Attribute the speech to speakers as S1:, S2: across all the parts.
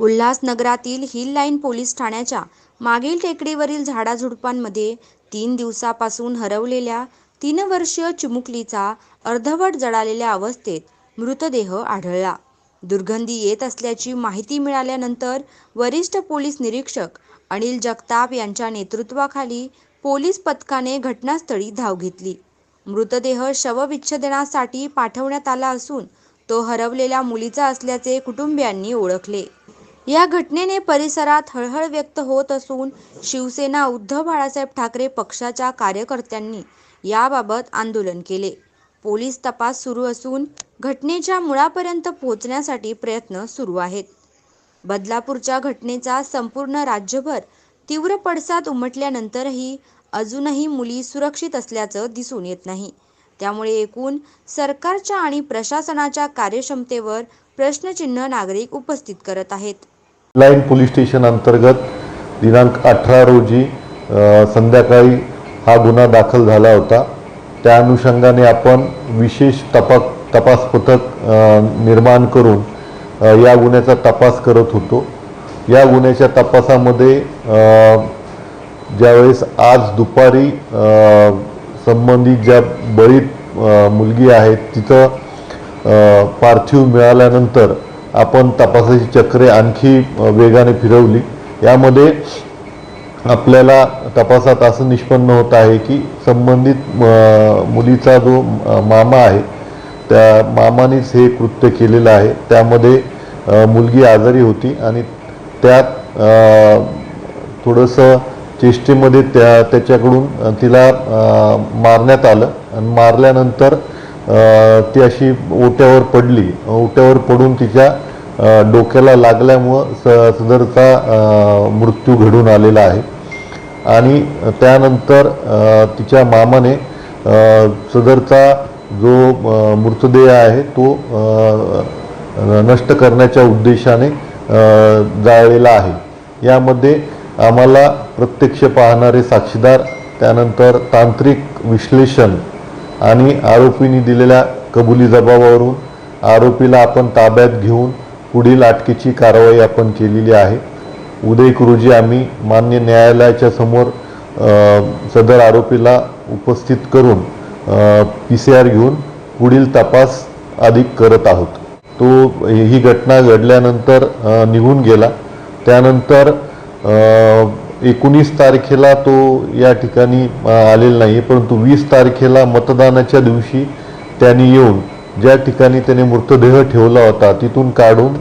S1: उल्हासनगरातील hill line police ठाण्याच्या मागील टेकडीवरील झाडाझुडपांमध्ये तीन दिवसापासून हरवलेल्या तीन वर्षीय चिमुकलीचा अर्धवट जळालेल्या अवस्थेत मृतदेह आढळला. दुर्गंधी येत असल्याची माहिती मिळाल्यानंतर वरिष्ठ पोलीस निरीक्षक अनिल जगताप यांच्या नेतृत्वाखाली पोलीस पथकाने घटनास्थळी धाव घेतली. मृतदेह शवविच्छेदनासाठी पाठवण्यात आला असून तो हरवलेल्या मुलीचा असल्याचे कुटुंबियांनी ओळखले. या घटनेने परिसरात हळहळ व्यक्त होत असून शिवसेना उद्धव बाळासाहेब ठाकरे पक्षाच्या कार्यकर्त्यांनी याबाबत आंदोलन केले. पोलीस तपास सुरू असून घटनेच्या मुळापर्यंत पोहोचण्यासाठी प्रयत्न सुरू आहेत. बदलापूरच्या घटनेचा संपूर्ण राज्यभर तीव्र पडसाद उमटल्यानंतरही अजूनही मुली सुरक्षित असल्याचं दिसून येत नाही. त्यामुळे एकूण सरकारच्या आणि प्रशासनाच्या कार्यक्षमतेवर प्रश्नचिन्ह नागरिक उपस्थित करत आहेत.
S2: लाईन पोलीस स्टेशन अंतर्गत दिनांक अठरा रोजी संध्याकाळी हा गुन्हा दाखल झाला होता. त्या अनुषंगाने आपण विशेष तपास तपास पथक निर्माण करून या गुन्ह्याचा तपास करत होतो. या गुन्ह्याच्या तपासामध्ये ज्यावेळेस आज दुपारी संबंधित ज्या बळीत मुलगी आहेत तिथं पार्थिव मिळाल्यानंतर आपण तपासाची चक्रे आणखी वेगाने फिरवली. यामध्ये आपल्याला तपासात असं निष्पन्न होत आहे की संबंधित मुलीचा जो मामा आहे त्या मामानेच हे कृत्य केलेलं आहे. त्यामध्ये मुलगी आजारी होती आणि त्यात थोडंसं चेष्टेमध्ये त्या त्याच्याकडून तिला मारण्यात आलं. आणि मारल्यानंतर ती अशी ओट्यावर पडली. ओट्यावर पडून तिच्या डोक्याला लागल्यामुळं स सदरचा मृत्यू घडून आलेला आहे. आणि त्यानंतर तिच्या मामाने सदरचा जो मृतदेह आहे तो नष्ट करण्याच्या उद्देशाने जाळलेला आहे. यामध्ये आम्हाला प्रत्यक्ष पाहणारे साक्षीदार त्यानंतर तांत्रिक विश्लेषण आणि आरोपींनी दिलेल्या कबुली जबाबावरून आरोपीला आपण ताब्यात घेऊन पुढील अटकेची कारवाई आपण केलेली आहे. उदय एक रोजी आम्ही मान्य न्यायालयाच्या समोर सदर आरोपीला उपस्थित करून पी सी आर घेऊन पुढील तपास अधिक करत आहोत. तो ही घटना घडल्यानंतर निघून गेला. त्यानंतर एकोणीस तारखेला तो या ठिकाणी आलेला नाही परंतु वीस तारखेला मतदानाच्या दिवशी त्यांनी येऊन ज्या ठिकाणी त्याने मृतदेह ठेवला होता तिथून काढून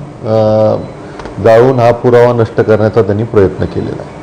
S2: जाळून हा पुरावा नष्ट करण्याचा त्यांनी प्रयत्न केलेला आहे.